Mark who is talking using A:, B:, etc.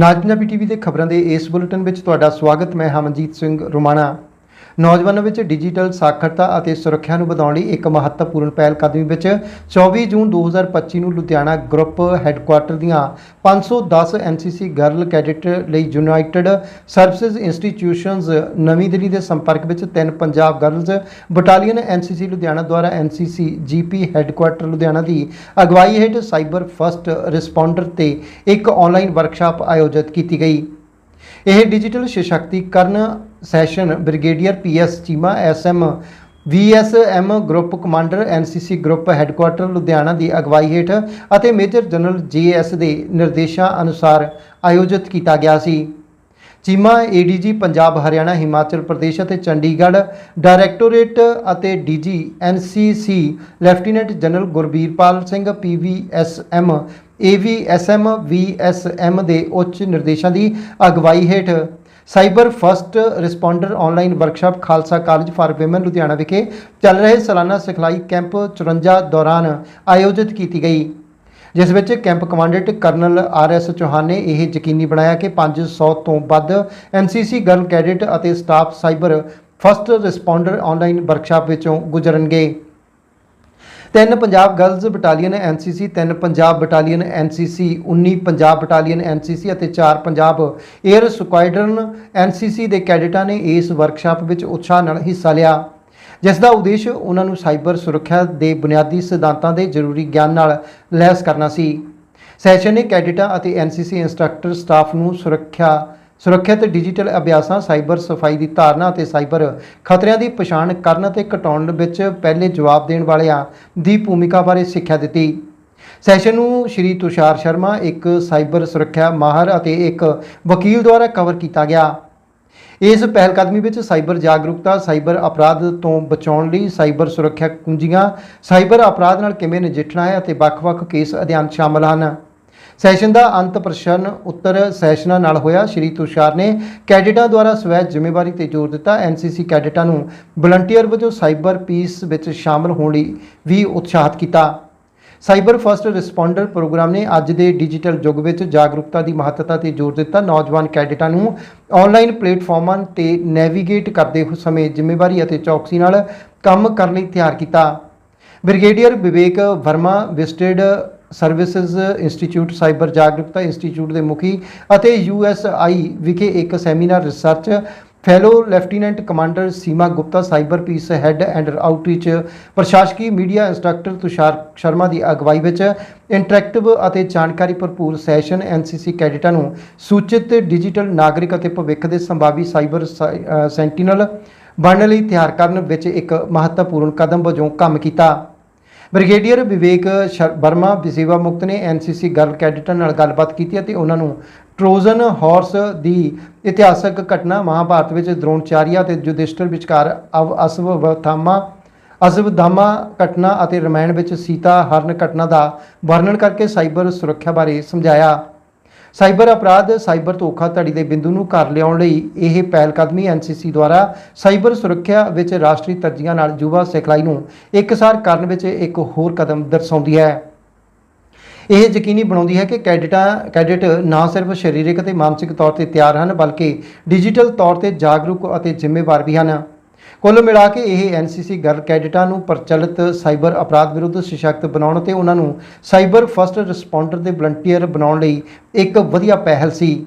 A: ਨਾਜ Punjabi TV ਦੇ ਖਬਰਾਂ ਦੇ ਇਸ ਬੁਲੇਟਿਨ ਵਿੱਚ ਤੁਹਾਡਾ ਸਵਾਗਤ। ਮੈਂ ਹਮਨਜੀਤ ਸਿੰਘ ਰੋਮਾਣਾ। ਨੌਜਵਾਨਾਂ ਵਿੱਚ ਡਿਜੀਟਲ ਸਾਖਰਤਾ ਅਤੇ ਸੁਰੱਖਿਆ ਨੂੰ ਵਧਾਉਣ ਲਈ ਇੱਕ ਮਹੱਤਵਪੂਰਨ ਪਹਿਲ ਕਦਮੀ ਵਿੱਚ 24 ਜੂਨ 2025 ਨੂੰ ਲੁਧਿਆਣਾ ਗਰੁੱਪ ਹੈੱਡਕੁਆਰਟਰ ਦੀਆਂ 510 ਐਨਸੀਸੀ ਗਰਲ ਕੈਡਿਟ ਲਈ ਯੂਨਾਈਟਿਡ ਸਰਵਿਸਿਜ਼ ਇੰਸਟੀਟਿਊਸ਼ਨਸ ਨਵੀਂ ਦਿੱਲੀ ਦੇ ਸੰਪਰਕ ਵਿੱਚ ਤਿੰਨ Punjab girls battalion NCC Ludhiana ਦੁਆਰਾ ਐਨਸੀਸੀ ਜੀਪੀ ਹੈੱਡਕੁਆਰਟਰ ਲੁਧਿਆਣਾ ਦੀ ਅਗਵਾਈ ਹੇਠ ਸਾਈਬਰ ਫਸਟ ਰਿਸਪੌਂਡਰ ਤੇ ਇੱਕ ਆਨਲਾਈਨ ਵਰਕਸ਼ਾਪ ਆਯੋਜਿਤ ਕੀਤੀ ਗਈ। ਇਹ digital ਸਸ਼ਕਤੀਕਰਨ session brigadier PS Cheema, SM VSM group, commander NCC group headquarter Ludhiana ਦੀ ਅਗਵਾਈ ਹੇਠ ਅਤੇ ਮੇਜਰ ਜਨਰਲ ਜੇਐਸ ਦੇ ਨਿਰਦੇਸ਼ਾਂ ਅਨੁਸਾਰ ਆਯੋਜਿਤ ਕੀਤਾ ਗਿਆ ਸੀ। ਚੀਮਾ, ਏਡੀਜੀ, ਪੰਜਾਬ, ਹਰਿਆਣਾ, ਹਿਮਾਚਲ ਪ੍ਰਦੇਸ਼ ਅਤੇ ਚੰਡੀਗੜ੍ਹ, ਡਾਇਰੈਕਟੋਰੇਟ ਅਤੇ DG NCC, lieutenant general Gurbirpal Singh, PVSM, AVSM, VSM ਦੇ ਉੱਚ ਨਿਰਦੇਸ਼ਾਂ ਦੀ ਅਗਵਾਈ ਹੇਠ cyber first responder online workshop Khalsa college for women Ludhiana ਵਿਖੇ ਚੱਲ ਰਹੇ ਸਾਲਾਨਾ ਸਿਖਲਾਈ ਕੈਂਪ 54 ਦੌਰਾਨ ਆਯੋਜਿਤ ਕੀਤੀ ਗਈ, ਜਿਸ ਵਿੱਚ camp commandant colonel R S Chauhan ਨੇ ਇਹ ਯਕੀਨੀ ਬਣਾਇਆ ਕਿ 500 ਤੋਂ ਵੱਧ ਐਨਸੀਸੀ ਗਰਲ ਕੈਡਿਟ ਅਤੇ staff cyber first responder online workshop ਵਿੱਚੋਂ ਗੁਜ਼ਰਨਗੇ। ਤਿੰਨ ਪੰਜਾਬ ਗਰਲਜ਼ ਬਟਾਲੀਅਨ ਐਨਸੀਸੀ ਤਿੰਨ Punjab battalion NCC 19 Punjab battalion NCC ਅਤੇ ਚਾਰ ਪੰਜਾਬ 에ਅਰ ਸਕੁਐਡਰਨ ਐਨਸੀਸੀ ਦੇ ਕੈਡਿਟਾਂ ਨੇ ਇਸ ਵਰਕਸ਼ਾਪ ਵਿੱਚ ਉਤਸ਼ਾਹ ਨਾਲ ਹਿੱਸਾ ਲਿਆ। ਜਿਸ ਦਾ ਉਦੇਸ਼ ਉਹਨਾਂ ਨੂੰ ਸਾਈਬਰ ਸੁਰੱਖਿਆ ਦੇ ਬੁਨਿਆਦੀ ਸਿਧਾਂਤਾਂ ਦੇ ਜ਼ਰੂਰੀ ਗਿਆਨ ਨਾਲ ਲੈਸ ਕਰਨਾ ਸੀ। ਸੈਸ਼ਨ ਨੇ ਕੈਡਿਟਾਂ ਅਤੇ ਐਨਸੀਸੀ ਇੰਸਟ੍ਰਕਟਰ ਸਟਾਫ ਨੂੰ ਸੁਰੱਖਿਆ ਸੁਰੱਖਿਅਤ ਡਿਜੀਟਲ ਅਭਿਆਸਾਂ, ਸਾਈਬਰ ਸਫ਼ਾਈ ਦੀ ਧਾਰਨਾ ਅਤੇ ਸਾਈਬਰ ਖਤਰਿਆਂ ਦੀ ਪਛਾਣ ਕਰਨ ਅਤੇ ਘਟਾਉਣ ਵਿੱਚ ਪਹਿਲੇ ਜਵਾਬ ਦੇਣ ਵਾਲਿਆਂ ਦੀ ਭੂਮਿਕਾ ਬਾਰੇ ਸਿੱਖਿਆ ਦਿੱਤੀ। ਸੈਸ਼ਨ ਨੂੰ ਸ਼੍ਰੀ ਤੁਸ਼ਾਰ ਸ਼ਰਮਾ, ਇੱਕ ਸਾਈਬਰ ਸੁਰੱਖਿਆ ਮਾਹਰ ਅਤੇ ਇੱਕ ਵਕੀਲ ਦੁਆਰਾ ਕਵਰ ਕੀਤਾ ਗਿਆ। ਇਸ ਪਹਿਲਕਦਮੀ ਵਿੱਚ ਸਾਈਬਰ ਜਾਗਰੂਕਤਾ, ਸਾਈਬਰ ਅਪਰਾਧ ਤੋਂ ਬਚਾਉਣ ਲਈ ਸਾਈਬਰ ਸੁਰੱਖਿਆ ਕੁੰਜੀਆਂ, ਸਾਈਬਰ ਅਪਰਾਧ ਨਾਲ ਕਿਵੇਂ ਨਜਿੱਠਣਾ ਹੈ ਅਤੇ ਵੱਖ-ਵੱਖ ਕੇਸ ਅਧਿਐਨ ਸ਼ਾਮਲ ਹਨ। ਸੈਸ਼ਨ ਦਾ ਅੰਤ ਪ੍ਰਸ਼ਨ ਉੱਤਰ ਸੈਸ਼ਨਾਂ ਨਾਲ ਹੋਇਆ। ਸ਼੍ਰੀ ਤੁਸ਼ਾਰ ਨੇ ਕੈਡਿਟਾਂ ਦੁਆਰਾ ਸਵੈ ਜ਼ਿੰਮੇਵਾਰੀ ਤੇ ਜ਼ੋਰ ਦਿੱਤਾ। ਐਨਸੀਸੀ ਕੈਡਟਾਂ ਨੂੰ ਵਲੰਟੀਅਰ ਵਜੋਂ ਸਾਈਬਰ ਪੀਸ ਵਿੱਚ ਸ਼ਾਮਲ ਹੋਣ ਲਈ ਵੀ ਉਤਸ਼ਾਹਿਤ ਕੀਤਾ। ਸਾਈਬਰ ਫਸਟ ਰਿਸਪੌਂਡਰ ਪ੍ਰੋਗਰਾਮ ਨੇ ਅੱਜ ਦੇ ਡਿਜੀਟਲ ਯੁੱਗ ਵਿੱਚ ਜਾਗਰੂਕਤਾ ਦੀ ਮਹੱਤਤਾ ਤੇ ਜ਼ੋਰ ਦਿੱਤਾ। ਨੌਜਵਾਨ ਕੈਡਟਾਂ ਨੂੰ ਆਨਲਾਈਨ ਪਲੇਟਫਾਰਮਾਂ ਤੇ ਨੈਵੀਗੇਟ ਕਰਦੇ ਸਮੇਂ ਜ਼ਿੰਮੇਵਾਰੀ ਅਤੇ ਚੌਕਸੀ ਨਾਲ ਕੰਮ ਕਰਨ ਲਈ ਤਿਆਰ ਕੀਤਾ। ਬ੍ਰਿਗੇਡੀਅਰ ਵਿਵੇਕ ਵਰਮਾ ਵਿਸਟਡ ਸਰਵਿਸਿਜ਼ ਇੰਸਟੀਚਿਊਟ, ਸਾਈਬਰ ਜਾਗਰੂਕਤਾ ਇੰਸਟੀਚਿਊਟ ਦੇ ਮੁਖੀ ਅਤੇ ਯੂਐਸਆਈ ਵਿਖੇ ਇੱਕ seminar research, fellow lieutenant commander Seema Gupta, cyber peace head and outreach ਪ੍ਰਸ਼ਾਸਕੀ ਮੀਡੀਆ ਇੰਸਟ੍ਰਕਟਰ ਤੁਸ਼ਾਰ ਸ਼ਰਮਾ ਦੀ ਅਗਵਾਈ ਵਿੱਚ ਇੰਟਰੈਕਟਿਵ ਅਤੇ ਜਾਣਕਾਰੀ ਭਰਪੂਰ ਸੈਸ਼ਨ ਐਨਸੀਸੀ ਕੈਡਿਟਾਂ ਨੂੰ ਸੂਚਿਤ ਡਿਜੀਟਲ ਨਾਗਰਿਕ ਅਤੇ ਭਵਿੱਖ ਦੇ ਸੰਭਾਵੀ ਸਾਈਬਰ ਸਾਈ- ਸੈਂਟੀਨਲ ਬਣਨ ਲਈ ਤਿਆਰ ਕਰਨ ਵਿੱਚ ਇੱਕ ਮਹੱਤਵਪੂਰਨ ਕਦਮ ਵਜੋਂ ਕੰਮ ਕੀਤਾ। ਬ੍ਰਿਗੇਡੀਅਰ ਵਿਵੇਕ ਸ਼ਰ- ਵਰਮਾ ਵਿਸੇਵਾ ਮੁਕਤ ਨੇ ਐਨਸੀਸੀ ਗਰਲ ਕੈਡਿਟਾਂ ਨਾਲ ਗੱਲਬਾਤ ਕੀਤੀ ਅਤੇ ਉਹਨਾਂ ਨੂੰ ਟ੍ਰੋਜਨ ਹਾਰਸ ਦੀ ਇਤਿਹਾਸਕ ਘਟਨਾ ਮਹਾਭਾਰਤ ਵਿੱਚ ਦ੍ਰੋਣਚਾਰੀਆ ਅਤੇ ਯੁਧਿਸ਼ਟਰ ਵਿਚਕਾਰ ਅਵ ਅਸਵਥਾਮਾ ਅਸਵਧਾਮਾ ਘਟਨਾ ਅਤੇ ਰਮਾਇਣ ਵਿੱਚ ਸੀਤਾ ਹਰਨ ਘਟਨਾ ਦਾ ਵਰਣਨ ਕਰਕੇ ਸਾਈਬਰ ਸੁਰੱਖਿਆ ਬਾਰੇ ਸਮਝਾਇਆ। ਸਾਈਬਰ ਅਪਰਾਧ, ਸਾਈਬਰ ਧੋਖਾਧੜੀ ਦੇ ਬਿੰਦੂ ਨੂੰ ਘਰ ਲਿਆਉਣ ਲਈ ਇਹ ਪਹਿਲ ਕਦਮੀ ਐਨਸੀਸੀ ਦੁਆਰਾ ਸਾਈਬਰ ਸੁਰੱਖਿਆ ਵਿੱਚ ਰਾਸ਼ਟਰੀ ਤਰਜੀਹਾਂ ਨਾਲ ਯੁਵਾ ਸਿਖਲਾਈ ਨੂੰ ਇੱਕਸਾਰ ਕਰਨ ਵਿੱਚ ਇੱਕ ਹੋਰ ਕਦਮ ਦਰਸਾਉਂਦੀ ਹੈ। ਇਹ ਯਕੀਨੀ ਬਣਾਉਂਦੀ ਹੈ ਕਿ ਕੈਡਟਾਂ, ਕੈਡਟ ਨਾ ਸਿਰਫ ਸਰੀਰਕ ਅਤੇ ਮਾਨਸਿਕ ਤੌਰ ਤੇ ਤਿਆਰ ਹਨ, ਬਲਕਿ ਡਿਜੀਟਲ ਤੌਰ ਤੇ ਜਾਗਰੂਕ ਅਤੇ ਜ਼ਿੰਮੇਵਾਰ ਵੀ ਹਨ। ਕੁੱਲ ਮਿਲਾ ਕੇ ਇਹ ਐਨਸੀਸੀ ਗਰ ਕੈਡਿਟਾਂ ਨੂੰ ਪ੍ਰਚਲਿਤ ਸਾਈਬਰ ਅਪਰਾਧ ਵਿਰੁੱਧ ਸਸ਼ਕਤ ਬਣਾਉਣ ਤੇ ਉਹਨਾਂ ਨੂੰ ਸਾਈਬਰ ਫਸਟ ਰਿਸਪੌਂਡਰ ਦੇ ਵਲੰਟੀਅਰ ਬਣਾਉਣ ਲਈ ਇੱਕ ਵਧੀਆ ਪਹਿਲ ਸੀ।